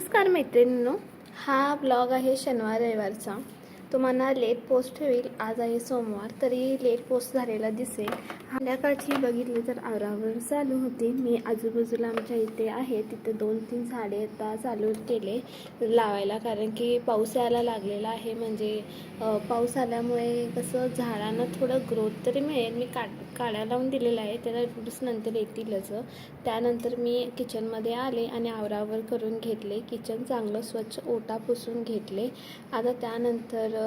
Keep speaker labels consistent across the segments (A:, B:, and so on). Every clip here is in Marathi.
A: नमस्कार मैत्रिणींनो हा ब्लॉग आहे शनिवार रविवारचा. तुम्हाला लेट पोस्ट होईल. आज आहे सोमवार. तरी लेट पोस्ट झालेला दिसेल. संध्याकाळची बघितली तर आवरावर चालू होती. मी आजूबाजूला आमच्या इथे आहे. तिथे दोन तीन झाडे आता चालू केले लावायला. कारण की पाऊस यायला लागलेला आहे. म्हणजे पाऊस आल्यामुळे कसं झाडांना थोडं ग्रोथ तरी मिळेल. मी काढ काड्या लावून दिलेला आहे त्याला रूट्स नंतर येतीलच. त्यानंतर मी किचनमध्ये आले आणि आवरावर करून घेतले. किचन चांगलं स्वच्छ ओटा पुसून घेतले. आता त्यानंतर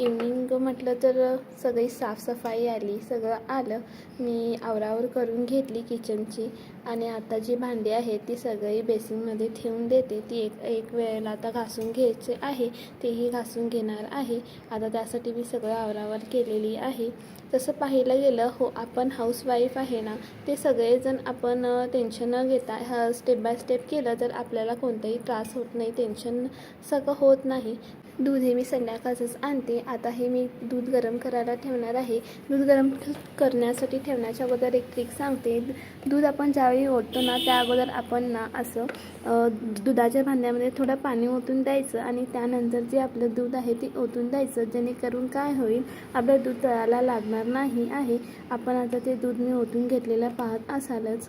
A: इवनिंग म्हटलं तर सगळी साफसफाई आली सगळं आलं. मी आवरावर करून घेतली किचनची आणि आता जी भांडी आहेत ती सगळी बेसिनमध्ये ठेवून देते. ती एक एक वेळेला आता घासून घ्यायचे आहे. तेही घासून घेणार आहे. आता त्यासाठी मी सगळं आवरावर केलेली आहे. तसं पाहायला गेलं हो आपण हाऊसवाईफ आहे ना ते सगळेजण आपण टेन्शन न घेता ह स्टेप बाय स्टेप केलं तर आपल्याला कोणताही त्रास होत नाही टेन्शन सगळं होत नाही. दूध हे मी संध्याकाळचंच आणते. आता हे मी दूध गरम करायला ठेवणार आहे. दूध गरम करण्यासाठी ठेवण्याच्या अगोदर एक ट्रिक सांगते. दूध आपण ज्यावेळी ओततो ना त्या अगोदर आपण ना असं दुधाच्या भांड्यामध्ये थोडं पाणी ओतून द्यायचं आणि त्यानंतर जे आपलं दूध आहे ते ओतून द्यायचं. जेणेकरून काय होईल आपलं दूध तळायला लागणार नाही आहे. आपण आता ते दूध मी ओतून घेतलेलं पाहत असालच.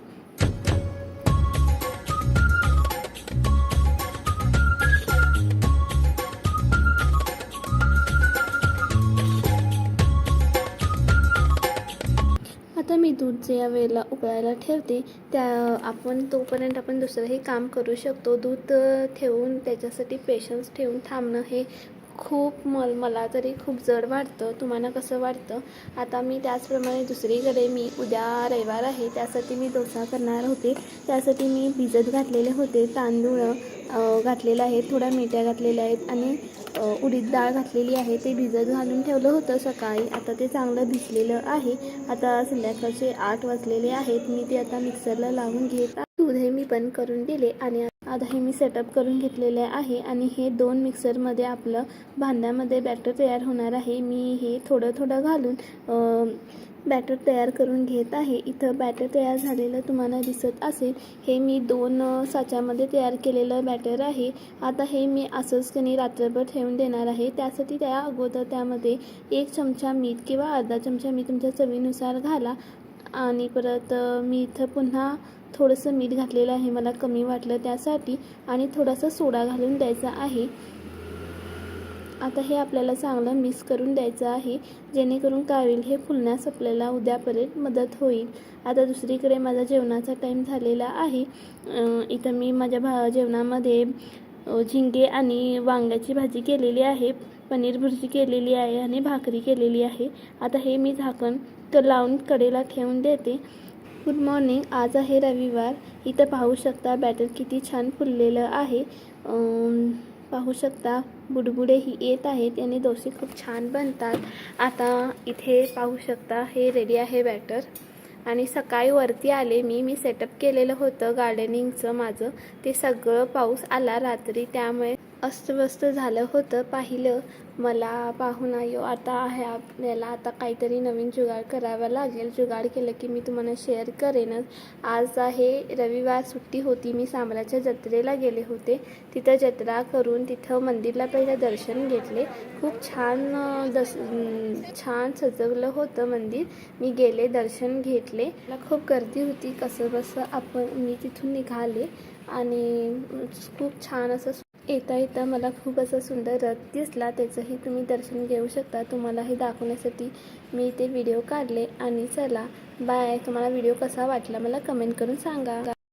A: मी दूध जे या वेळेला उकळायला ठेवते त्या आपण तोपर्यंत आपण दुसरंही काम करू शकतो. दूध ठेवून त्याच्यासाठी पेशन्स ठेवून थांबणं हे खूप मल मला तरी खूप जड वाटतं. तुम्हाला कसं वाटतं? आता मी त्याचप्रमाणे दुसरीकडे मी उद्या रविवार आहे त्यासाठी मी डोसा करणार होते. त्यासाठी मी भिजत घातलेले होते तांदूळ घातलेले घातलेलं आहे थोड्या मिठ्या घातलेल्या आहेत आणि उडीद डाळ घातलेली आहे. ते भिजत घालून ठेवलं होतं सकाळी. आता ते चांगलं भिजलेलं आहे. आता संध्याकाळचे आठ वाजलेले आहेत. मी ते आता मिक्सरला लावून घेत उधे मी पण करून दिले आणि आता हे मी सेटअप करून घेतलेले आहे आणि हे दोन मिक्सरमध्ये आपलं भांड्यामध्ये बॅटर तयार होणार आहे. मी हे थोडं थोडं घालून बॅटर तयार करून घेत आहे. इथं बॅटर तयार झालेलं तुम्हाला दिसत असेल. हे मी दोन साच्यामध्ये तयार केलेलं बॅटर आहे. आता हे मी असंच कणी रात्रभर ठेवून देणार आहे. त्यासाठी त्या अगोदर त्यामध्ये एक चमचा मीठ किंवा अर्धा चमचा मीठ तुमच्या चवीनुसार घाला. आणि परत मी इथं पुन्हा थोडंसं मीठ घातलेलं आहे मला कमी वाटलं त्यासाठी आणि थोडासा सोडा घालून द्यायचा आहे. आता हे आपल्याला चांगलं मिक्स करून द्यायचं आहे जेणेकरून काय होईल हे फुलण्यास आपल्याला उद्यापर्यंत मदत होईल. आता दुसरीकडे माझा जेवणाचा टाईम झालेला आहे. इथं मी माझ्या भा जेवणामध्ये झिंगे आणि वांग्याची भाजी केलेली आहे पनीर भुर्जी केलेली आहे आणि भाकरी केलेली आहे. आता हे मी झाकण तर लावून कडेला ठेवून देते. गुड मॉर्निंग आज आहे रविवार. इथं पाहू शकता बॅटर किती छान फुललेलं आहे. पाहू शकता बुडबुडेही येत आहेत. आणि डोसे खूप छान बनतात. आता इथे पाहू शकता हे रेडी आहे बॅटर आणि सकाळी वरती आले मी. मी सेटअप केलेलं होतं गार्डनिंगचं माझं. ते सगळं पाऊस आला रात्री. त्यामुळे अस्तव्यस्त झालं होतं. पाहिलं मला पाहून आयो आता आहे आपल्याला आता काहीतरी नवीन जुगाड करावा लागेल. जुगाड केलं की मी तुम्हाला शेअर करेनच. आज आहे रविवार सुट्टी होती. मी सांबराच्या जत्रेला गेले होते. तिथं जत्रा करून तिथं मंदिरला पहिलं दर्शन घेतले. खूप छान दस छान सजवलं होतं मंदिर. मी गेले दर्शन घेतले. मला खूप गर्दी होती. कसं बसं आपण मी तिथून निघाले. आणि खूप छान असं येता येता मला खूप असा सुंदर रथ दिसला. त्याचंही तुम्ही दर्शन घेऊ शकता. तुम्हाला हे दाखवण्यासाठी मी ते व्हिडिओ काढले. आणि चला बाय तुम्हाला व्हिडिओ कसा वाटला मला कमेंट करून सांगा.